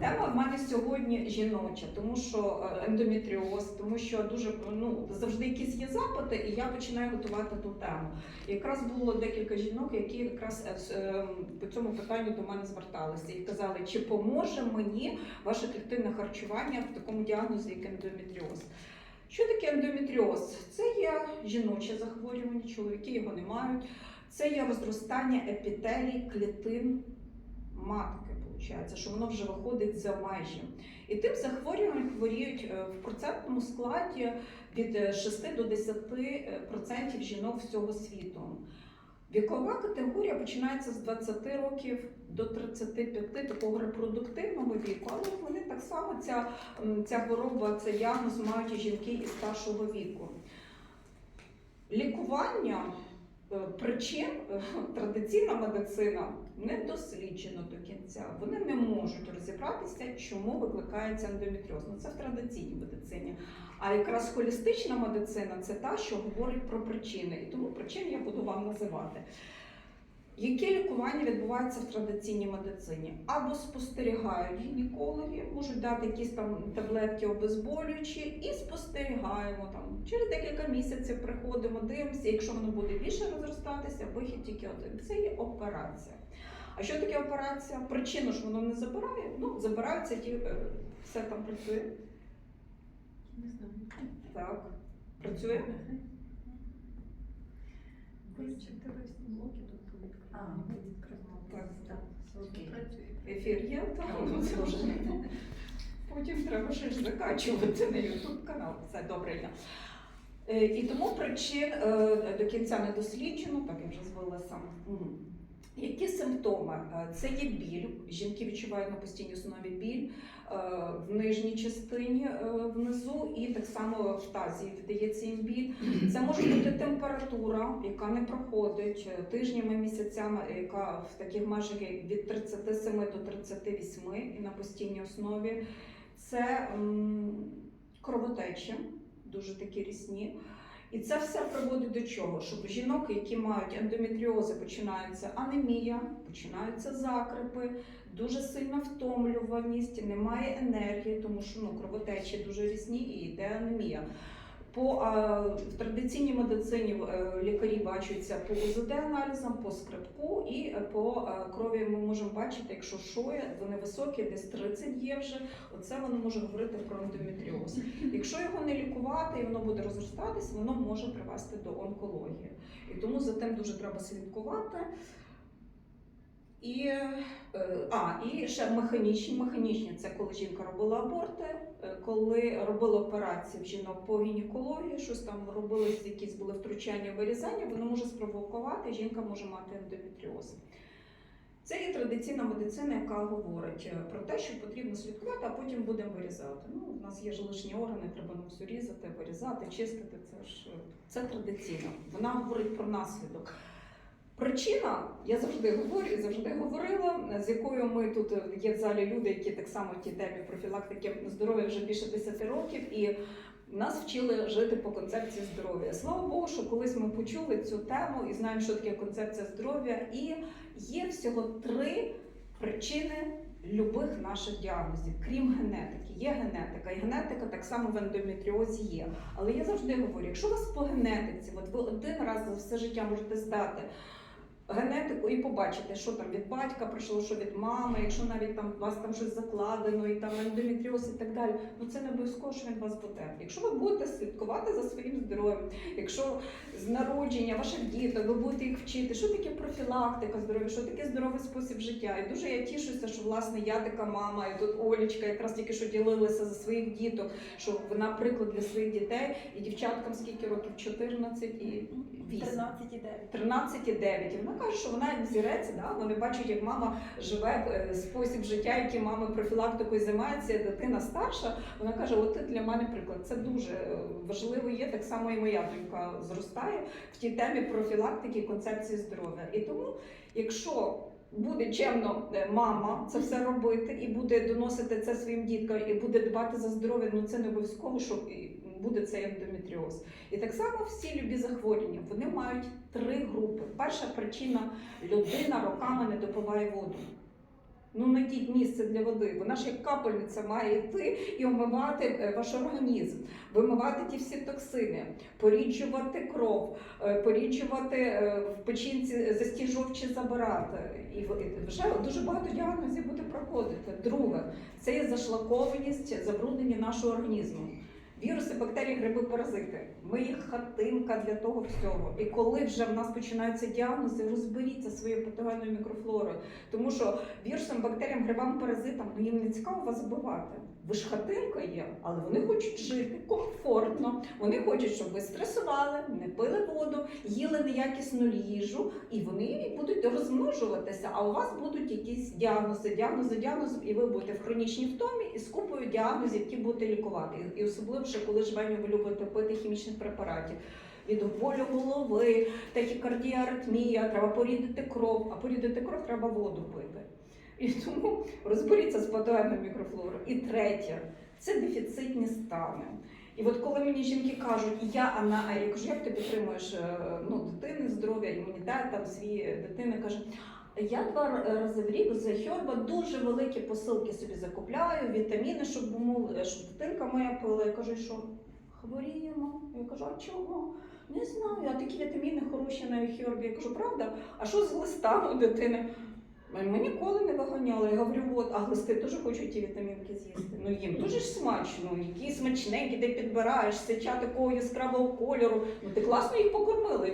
Тема в мене сьогодні жіноча, тому що е, ендометріоз, тому що дуже ну завжди якісь є запити, і я починаю готувати ту тему. Якраз було декілька жінок, які якраз е, с- е, по цьому питанню до мене зверталися і казали, чи поможе мені ваше клітинне харчування в такому діагнозі, як ендометріоз. Що таке ендометріоз? Це є жіноче захворювання, чоловіки його не мають. Це є розростання епітелій клітин матки, виходить, що воно вже виходить за межі. І тим захворюванням хворіють е, в процентному складі від е, 6 до 10% жінок всього світу. Вікова категорія починається з 20 років до 35 такого репродуктивного віку, але вони так само ця, ця хвороба, цей діагноз мають жінки із старшого віку. Лікування е, причин е, традиційна медицина не досліджена до кінця. Вони не можуть розібратися, чому викликається ендометріоз. Ну це в традиційній медицині. А якраз холістична медицина це та, що говорить про причини. І тому причин я буду вам називати. Які лікування відбуваються в традиційній медицині? Або спостерігають гінекологи, можуть дати якісь там таблетки обезболюючі, і спостерігаємо там. Через декілька місяців приходимо, дивимося, якщо воно буде більше розростатися, вихід тільки один. Це є операція. А що таке операція? Причину ж воно не забирає. Ну, забираються ті, е, все там працює. Не знаю. Так, працює. Блоків тут А, відкривали. так, так. окей. Ефір є, так, ну, це вже. Потім треба ще ж закачувати на YouTube канал. Все добре є. Е, І тому причин е, до кінця не досліджено, так я вже звалася. Мгм. Які симптоми? Е, Це є біль. Жінки відчувають на постійній основі біль в нижній частині е, внизу, і так само в тазі віддається їм. Це може бути температура, яка не проходить е, тижнями, місяцями, яка в таких межах як від 37 до 38 і на постійній основі. Це кровотечі, дуже такі рісні. І це все приводить до чого? Щоб жінок, які мають ендометріози, починається анемія, починаються закрипи, дуже сильна втомлюваність, немає енергії, тому що ну, кровотечі дуже різні і йде анемія. По а, в традиційній медицині е, лікарі бачаться по УЗД аналізам, по скрипку і е, по е, крові ми можемо бачити, якщо шоє, вони високі, десь 30 є вже. Оце воно може говорити про ендометріоз. Якщо його не лікувати і воно буде розростатись, воно може привести до онкології. І тому за тим дуже треба слідкувати. І, е, а, і ще механічні. Механічні це коли жінка робила аборти, е, коли робила операції в жінок по гінекології, щось там робились, якісь були втручання, вирізання, воно може спровокувати, жінка може мати ендометріоз. Це є традиційна медицина, яка говорить е, про те, що потрібно слідкувати, а потім будемо вирізати. Ну, у нас є ж лишні органи, треба нам все різати, вирізати, чистити. Це ж це традиційно. Вона говорить про наслідок. Причина, я завжди говорю і завжди говорила, з якою ми тут е, є в залі люди, які так само в тій темі профілактики здоров'я вже більше 10 років, і нас вчили жити по концепції здоров'я. Слава Богу, що колись ми почули цю тему і знаємо, що таке концепція здоров'я. І є всього три причини любих наших діагнозів, крім генетики. Є генетика, і генетика так само в ендометріозі є. Але я завжди говорю, якщо у вас по генетиці, от ви один раз за все життя можете здати генетику і побачите, що там від батька прийшло, що від мами, якщо навіть там у вас там щось закладено, і там ендометріоз і так далі. Ну це не обов'язково, що він вас буде. Якщо ви будете слідкувати за своїм здоров'ям, якщо з народження ваших діток ви будете їх вчити, що таке профілактика здоров'я, що таке здоровий спосіб життя. І дуже я тішуся, що власне я така мама, і тут Олічка якраз тільки що ділилася за своїх діток, що вона приклад для своїх дітей і дівчаткам скільки років 14 і 8. 13,9. 13 і 9. І вона каже, що вона зіреться, да? вони бачать, як мама живе е, спосіб життя, який мама профілактикою займається, дитина старша. Вона каже: от для мене приклад. Це дуже е, важливо є. Так само і моя донька зростає в тій темі профілактики концепції здоров'я. І тому, якщо буде чемно е, мама це все робити і буде доносити це своїм діткам, і буде дбати за здоров'я, ну це не обов'язково, що і буде цей ендометріоз. І так само всі любі захворювання вони мають три групи. Перша причина людина роками не допиває воду. Ну, знайдіть місце для води. Вона ж як капельниця має йти і омивати е, ваш організм, вимивати ті всі токсини, поріджувати кров, е, поріджувати е, в печінці застіжовчі забирати. І вже дуже багато діагнозів буде проходити. Друге, це є зашлакованість, забруднення нашого організму. Віруси, бактерії, гриби, паразити. Ми їх хатинка для того всього. І коли вже в нас починаються діагнози, розберіться своєю патогенною мікрофлорою. Тому що вірусам, бактеріям, грибам, паразитам ну їм не цікаво вас вбивати. Ви ж хатинка є, але вони хочуть жити комфортно. Вони хочуть, щоб ви стресували, не пили воду, їли неякісну їжу, і вони будуть розмножуватися. А у вас будуть якісь діагнози, діагнози, діагнози, і ви будете в хронічній втомі і з купою діагнозів, які будете лікувати. І особливо, коли жменю ви любите пити хімічних препаратів. Від болю голови, тахікардія, аритмія, треба порідити кров, а порідити кров треба воду пити. І тому розберіться з патогенною мікрофлорою. І третє це дефіцитні стани. І от коли мені жінки кажуть, я Анна, а я кажу, як ти підтримуєш е, ну, дитини, здоров'я, імунітет там свої дитини каже. Я два рази в рік з Хьорба дуже великі посилки собі закупляю, вітаміни, щоб, мол- щоб дитинка моя пила. Я кажу, що хворіємо. Я кажу, а чого? Не знаю, а такі вітаміни хороші на Хьорбі. Я кажу, правда? А що з листами дитини? Ми ніколи не виганяли. Я говорю, от, а глисти теж хочуть ті вітамінки з'їсти. Ну їм дуже ж смачно, які смачненькі, ти підбираєш, сича такого яскравого кольору. Ну ти класно їх покормила.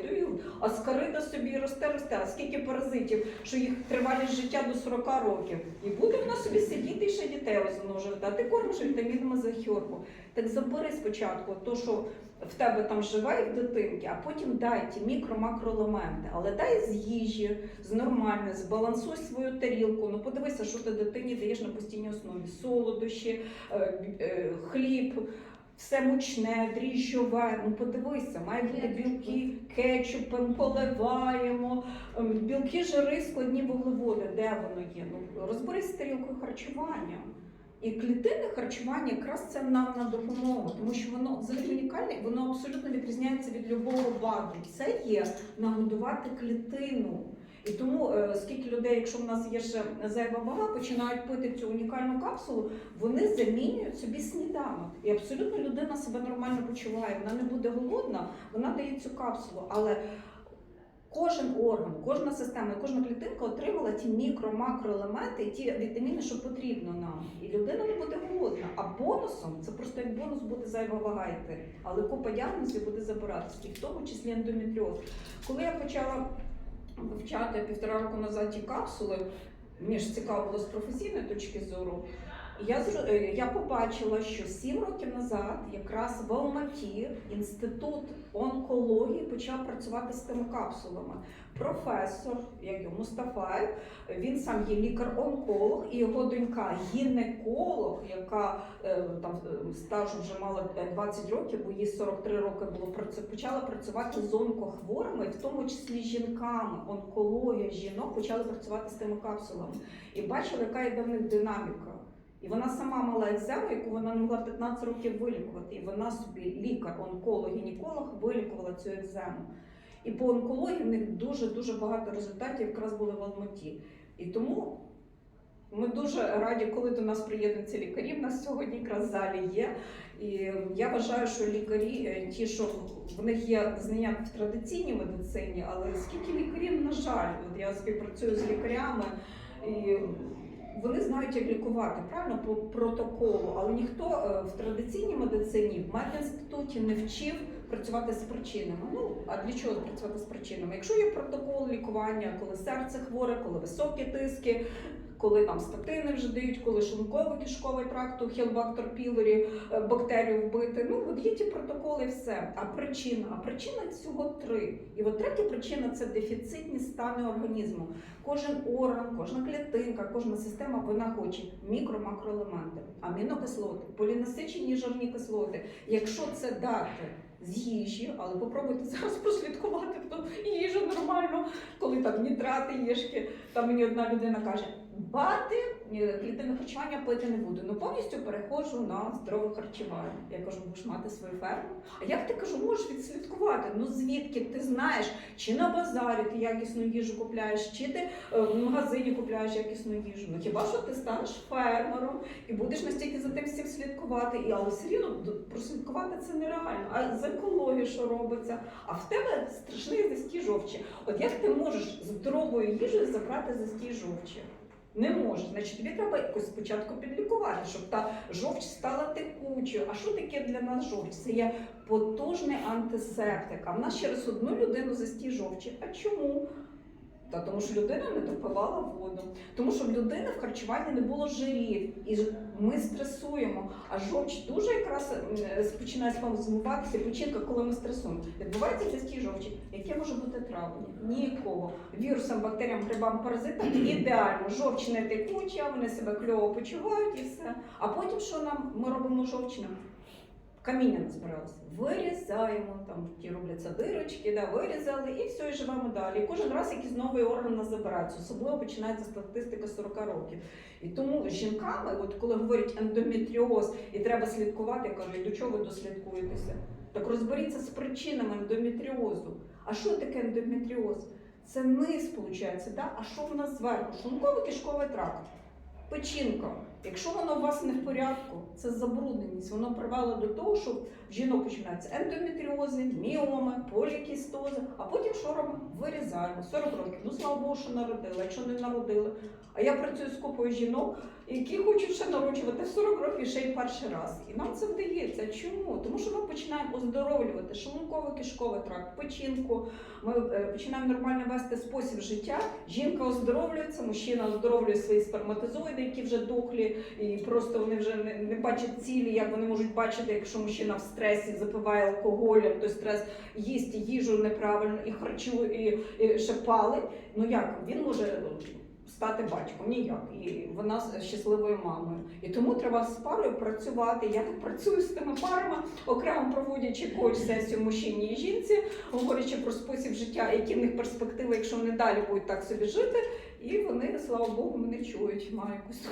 А скарида собі росте, росте. А скільки паразитів, що їх тривалість життя до 40 років. І буде вона собі сидіти і ще дітей розмножувати. А ти кормиш вітамінами за хьорбу. Так забери спочатку то, що в тебе там живе в дитинки, а потім дай ті мікро-макроелементи. Але дай з їжі, з нормальної, збалансуй свою тарілку. Ну подивися, що ти дитині даєш на постійній основі: солодощі, е, е, хліб. Все мучне, дріжджове, ну подивися, має бути білки, кетчупом поливаємо, ем, білки, жири, складні вуглеводи. Де воно є? Ну розберись з тарілкою харчування. І клітинне харчування якраз це нам на допомогу, тому що воно взагалі унікальне, воно абсолютно відрізняється від любого БАДу. Це є нагодувати клітину. І тому е, скільки людей, якщо в нас є ще зайва вага, починають пити цю унікальну капсулу, вони замінюють собі сніданок. І абсолютно людина себе нормально почуває. Вона не буде голодна, вона дає цю капсулу. Але кожен орган, кожна система, кожна клітинка отримала ті мікро-макроелементи ті вітаміни, що потрібно нам. І людина не буде голодна. А бонусом це просто як бонус буде зайва вага йти. Але купа діагнозів буде забиратися, і в тому числі ендометріоз. Коли я почала вивчати півтора року назад ті капсули, мені ж цікаво було з професійної точки зору. Я е, я побачила, що сім років назад якраз в Алматі інститут онкології почав працювати з тими капсулами. Професор, як його Мустафаєв, він сам є лікар-онколог, і його донька гінеколог, яка е, там е, стажу вже мала е, 20 років, бо їй 43 роки було почала працювати з онкохворими, в тому числі жінками. Онкологія жінок почали працювати з тими капсулами. І бачила, яка йде в них динаміка. І вона сама мала екзему, яку вона не могла 15 років вилікувати. І вона собі лікар, онколог, гінеколог вилікувала цю екзему. І по онкології в них дуже дуже багато результатів якраз були в Алматі. І тому ми дуже раді, коли до нас приєднуються лікарі. В нас сьогодні якраз в залі є. І я вважаю, що лікарі, е, ті, що в них є знання в традиційній медицині, але скільки лікарів, на жаль, от я співпрацюю з лікарями. І вони знають, як лікувати правильно по протоколу, але ніхто е, в традиційній медицині в медінституті не вчив працювати з причинами. Ну а для чого працювати з причинами? Якщо є протокол лікування, коли серце хворе, коли високі тиски, коли там статини вже дають, коли шлунково-кишковий тракт, у хелбактор пілорі бактерію вбити. Ну от є ті протоколи, все. А причина? А причина цього три. І от третя причина це дефіцитні стани організму. Кожен орган, кожна клітинка, кожна система вона хоче мікро-макроелементи, амінокислоти, полінасичені жирні кислоти. Якщо це дати з їжі, але попробуйте зараз прослідкувати то їжу нормально, коли там нітрати їжки. Там мені одна людина каже: бати е, клітинне харчування пити не буду. Ну повністю переходжу на здорове харчування. Я кажу, будеш мати свою ферму. А як ти кажу, можеш відслідкувати? Ну звідки ти знаєш, чи на базарі ти якісну їжу купляєш, чи ти е, в магазині купляєш якісну їжу? Ну хіба що ти станеш фермером і будеш настільки за тим всім слідкувати? І але все рівно прослідкувати це нереально. А з екологією що робиться? А в тебе страшний застій жовчі. От як ти можеш здоровою їжею забрати застій жовчі? Не може, Значить, тобі треба якось спочатку підлікувати, щоб та жовч стала текучою. А що таке для нас жовч? Це є потужний антисептик. А в нас через одну людину застій жовчі. А чому? Та тому що людина не допивала воду, тому що в людини в харчуванні не було жирів, і ми стресуємо. А жовч дуже якраз м, починає спазмуватися печінка, коли ми стресуємо. Відбувається застій жовчі. Яке може бути травлення? Ніякого. Вірусам, бактеріям, грибам, паразитам ідеально. Жовч не текуча, вони себе кльово почувають і все. А потім що нам ми робимо жовчним? Каміння назбиралося. Вирізаємо, там ті робляться дирочки, да, вирізали і все, і живемо далі. І кожен раз якийсь новий орган нас забирається. Особливо починається статистика 40 років. І тому жінками, от коли говорять ендометріоз і треба слідкувати, я кажу, до чого ви дослідкуєтеся? Так розберіться з причинами ендометріозу. А що таке ендометріоз? Це низ, виходить, да? а що в нас зверху? Шлунково-кишковий тракт. Печінка. Якщо воно у вас не в порядку, це забрудненість. Воно привело до того, що в жінок починаються ендометріози, міоми, полікістози, а потім що робимо? Вирізаємо 40 років. Ну слава Богу, що народила, Якщо не народили. А я працюю з купою жінок, які хочуть ще народжувати в 40 років ще й перший раз. І нам це вдається. Чому? Тому що ми починаємо оздоровлювати шлунково-кишковий тракт, печінку. Ми е, починаємо нормально вести спосіб життя. Жінка оздоровлюється, мужчина оздоровлює свої сперматозоїди, які вже дохлі, і просто вони вже не, не бачать цілі, як вони можуть бачити, якщо мужчина в стресі запиває алкоголем, той стрес їсть їжу неправильно і харчує, і, і ще палить. Ну як він може стати батьком? Ніяк. І вона з- щасливою мамою. І тому треба з парою працювати. Я так працюю з тими парами, окремо проводячи коуч сесію мужчині і жінці, говорячи про спосіб життя, які в них перспективи, якщо вони далі будуть так собі жити. І вони, слава Богу, мене чують, маю якусь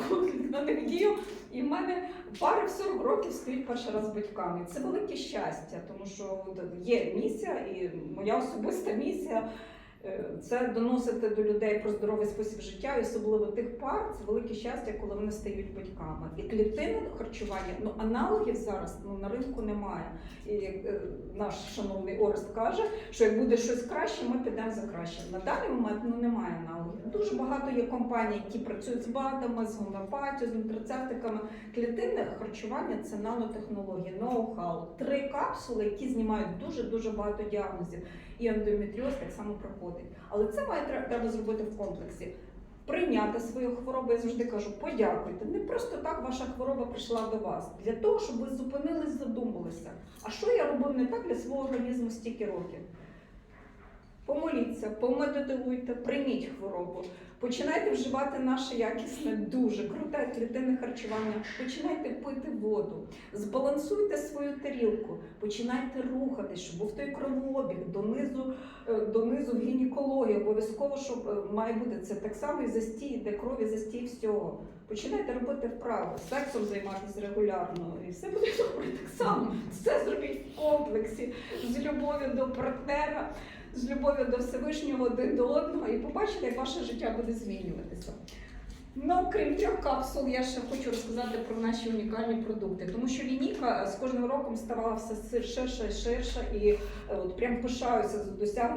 на них дію. І в мене пари в 40 років стають перший раз з батьками. Це велике щастя, тому що є місія, і моя особиста місія. Е, Це доносити до людей про здоровий спосіб життя, і особливо тих пар, це велике щастя, коли вони стають батьками. І клітинне харчування, ну аналогів зараз ну, на ринку немає. І е, наш шановний Орест каже, що як буде щось краще, ми підемо за краще. На даний момент ну немає аналогів. Дуже багато є компаній, які працюють з БАДами, з гомеопатією, з нутрицептиками. Клітинне харчування це нанотехнології, ноу-хау. Три капсули, які знімають дуже дуже багато діагнозів. І ендометріоз так само проходить. Але це має треба зробити в комплексі. Прийняти свою хворобу, я завжди кажу, подякуйте. Не просто так ваша хвороба прийшла до вас. Для того, щоб ви зупинились, задумалися. А що я робив не так для свого організму стільки років? Помоліться, помедитуйте, прийміть хворобу. Починайте вживати наше якісне, дуже круте клітинне харчування. Починайте пити воду, збалансуйте свою тарілку, починайте рухатись, щоб був той кровообіг донизу, е, донизу гінекології. Обов'язково, щоб е, має бути це так само і застій, де крові застій всього. Починайте робити вправи, сексом займатися регулярно, і все буде добре. Так само все зробіть в комплексі з любов'ю до партнера з любов'ю до Всевишнього один до одного і побачите, як ваше життя буде змінюватися. Ну, крім трьох капсул, я ще хочу розказати про наші унікальні продукти, тому що лінійка з кожним роком ставала все ширша і ширша, і е, от прям пишаюся з досягненням.